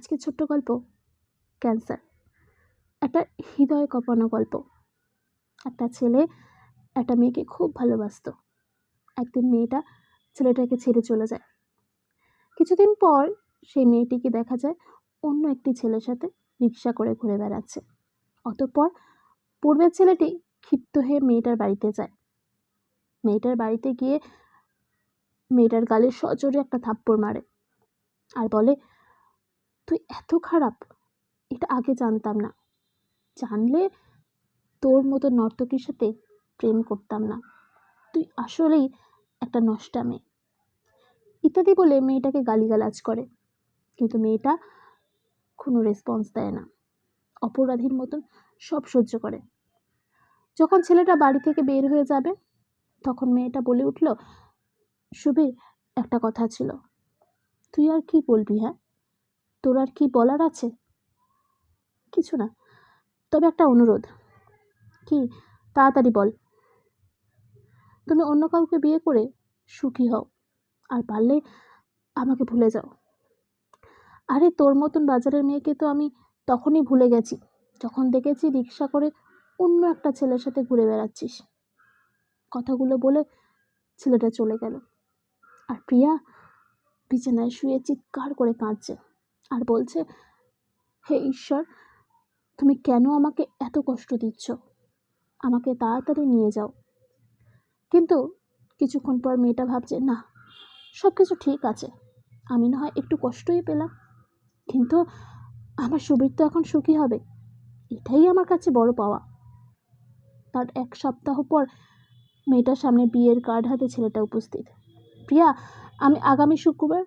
আজকে ছোট্ট গল্প, ক্যান্সার। একটা হৃদয় কপানো গল্প। একটা ছেলে একটা মেয়েকে খুব ভালোবাসতো। একদিন মেয়েটা ছেলেটাকে ছেড়ে চলে যায়। কিছুদিন পর সেই মেয়েটিকে দেখা যায় অন্য একটি ছেলের সাথে রিক্সা করে ঘুরে বেড়াচ্ছে। অতঃপর পূর্বের ছেলেটি ক্ষিপ্ত হয়ে মেয়েটার বাড়িতে যায়। মেয়েটার বাড়িতে গিয়ে মেয়েটার গালে সজোরে একটা থাপ্পড় মারে। আর বলে তুই এত খারাপ, এটা আগে জানতাম না। জানলে তোর মতো নর্তকীর সাথে প্রেম করতাম না। তুই আসলেই একটা নষ্টা মেয়ে। ইত্যাদি বলে মেয়েটাকে গালিগালাজ করে। কিন্তু মেয়েটা কোনো রেসপন্স দেয় না। অপরাধীর মতন সব সহ্য করে। যখন ছেলেটা বাড়ি থেকে বের হয়ে যাবে, তখন মেয়েটা বলে উঠল, সুবীর, একটা কথা ছিল। তুই আর কি বলবি হ্যাঁ? তোর আর কি বলার আছে? কিছু না, তবে একটা অনুরোধ। কি? তাড়াতাড়ি বল। তুমি অন্য কাউকে বিয়ে করে সুখী হও, আর পারলে আমাকে ভুলে যাও। আরে, তোর মতন বাজারের মেয়েকে তো আমি তখনই ভুলে গেছি, যখন দেখেছি রিক্সা করে অন্য একটা ছেলের সাথে ঘুরে বেড়াচ্ছিস। কথাগুলো বলে ছেলেটা চলে গেল। আর প্রিয়া বিছানায় শুয়ে চিৎকার করে কাঁদছে। আর বলছে, হে ঈশ্বর, তুমি কেন আমাকে এত কষ্ট দিচ্ছ? আমাকে তাড়াতাড়ি নিয়ে যাও। কিন্তু কিছুক্ষণ পর মেয়েটা ভাবছে, না সব কিছু ঠিক আছে। আমি না হয় একটু কষ্টই পেলাম। কিন্তু আমার সুবীর তো এখন সুখী হবে। এটাই আমার কাছে বড় পাওয়া। তার এক সপ্তাহ পর মেয়েটার সামনে বিয়ের কার্ড হাতে ছেলেটা উপস্থিত। প্রিয়া, আমি আগামী শুক্রবার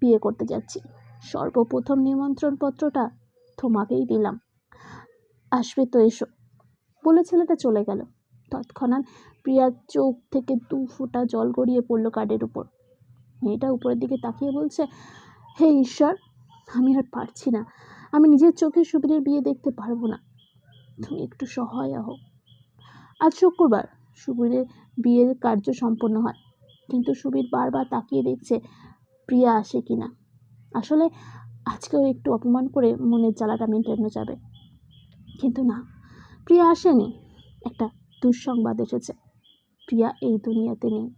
বিয়ে করতে যাচ্ছি। সর্বপ্রথম নিমন্ত্রণ পত্রটা তোমাকেই দিলাম। আসবে তো এসো। বলে ছেলেটা চলে গেল। তৎক্ষণাৎ প্রিয়ার চোখ থেকে দু ফোঁটা জল গড়িয়ে পড়ল কার্ডের উপর। মেয়েটা উপরের দিকে তাকিয়ে বলছে, হে ঈশ্বর, আমি আর পারছি না। আমি নিজের চোখে সুবীরের বিয়ে দেখতে পারব না। তুমি একটু সহায় হও। আজ শুক্রবার সুবীরের বিয়ের কার্য সম্পন্ন হয়। কিন্তু সুবীর বারবার তাকিয়ে দেখছে প্রিয়া আসে কি না আসলে আজকেও একটু অপমান করে মনের জ্বালাটা মেটানো যাবে। কিন্তু না, প্রিয়া আসেনি। একটা দুঃসংবাদ এসেছে। প্রিয়া এই দুনিয়াতে নেই।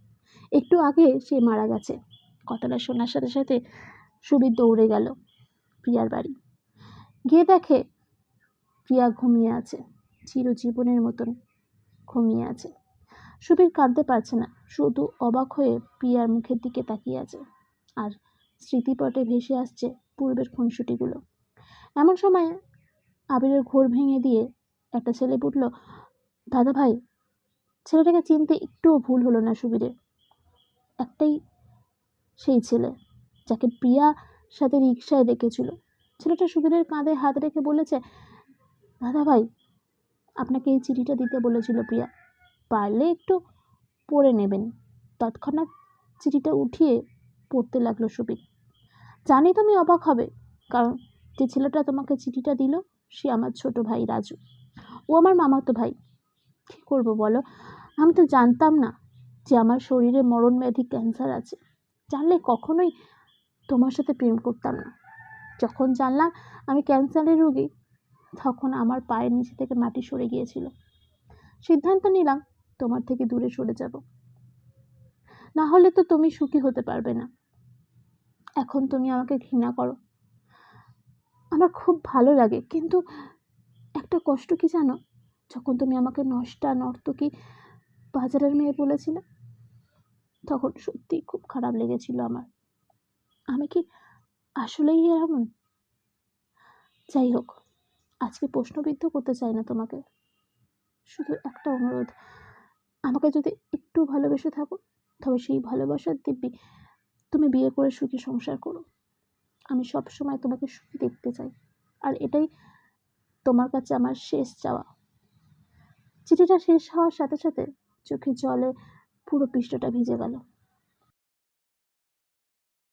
একটু আগে সে মারা গেছে। কথাটা শোনার সাথে সাথে সুবীর দৌড়ে গেল প্রিয়ার বাড়ি। গিয়ে দেখে প্রিয়া ঘুমিয়ে আছে, চিরজীবনের মতন ঘুমিয়ে আছে। সুবীর কাঁদতে পারছে না, শুধু অবাক হয়ে প্রিয়ার মুখের দিকে তাকিয়ে আছে। আর স্মৃতিপটে ভেসে আসছে পূর্বের খুনসুটিগুলো। এমন সময় আবিরের ঘোর ভেঙে দিয়ে একটা ছেলে উঠল দাদা ভাই, ছেলেটাকে চিনতে একটুও ভুল হলো না সুবীরের। একটাই সেই ছেলে যাকে প্রিয়া সাথে রিক্সায় দেখেছিল। ছেলেটা সুবীরের কাঁধে হাত রেখে বলেছে, দাদা ভাই, আপনাকে এই চিঠিটা দিতে বলেছিল প্রিয়া। পারলে একটু পড়ে নেবেন। তৎক্ষণাৎ চিঠিটা উঠিয়ে পড়তে লাগল সুবীর। জানি তুমি অবাক হবে, কারণ যে ছেলেটা তোমাকে চিঠিটা দিল, সে আমার ছোট ভাই রাজু। ও আমার মামাতো ভাই। কী করব বলো? আমি তো জানতাম না যে আমার শরীরে মরণ ব্যাধি ক্যান্সার আছে। জানলে কখনোই তোমার সাথে প্রেম করতাম না। যখন জানলাম আমি ক্যান্সারের রোগী, তখন আমার পায়ের নিচে থেকে মাটি সরে গিয়েছিল। সিদ্ধান্ত নিলাম তোমার থেকে দূরে সরে যাব। না হলে তো তুমি সুখী হতে পারবে না। এখন তুমি আমাকে ঘৃণা করো। আমার খুব ভালো লাগে, কিন্তু একটা কষ্ট কি জানো? যখন তুমি আমাকে নষ্টা, নর্তকী, বাজারের মেয়ে বলেছিলে, তখন সত্যি খুব খারাপ লেগেছিল আমার। আমি কি আসলেই এমন? যাই হোক, আজকে প্রশ্নবিদ্ধ করতে চাই না তোমাকে। শুধু একটা অনুরোধ, আমাকে যদি একটু ভালোবেসে থাকো, তবে সেই ভালোবাসার দিব্যি তুমি বিয়ে করে সুখী সংসার করো। আমি সব সময় তোমাকে সুখী দেখতে চাই। আর এটাই তোমার কাছে আমার শেষ চাওয়া। চিঠিটা শেষ হওয়ার সাথে সাথে চোখে জলে পুরো পৃষ্ঠটা ভিজে গেল।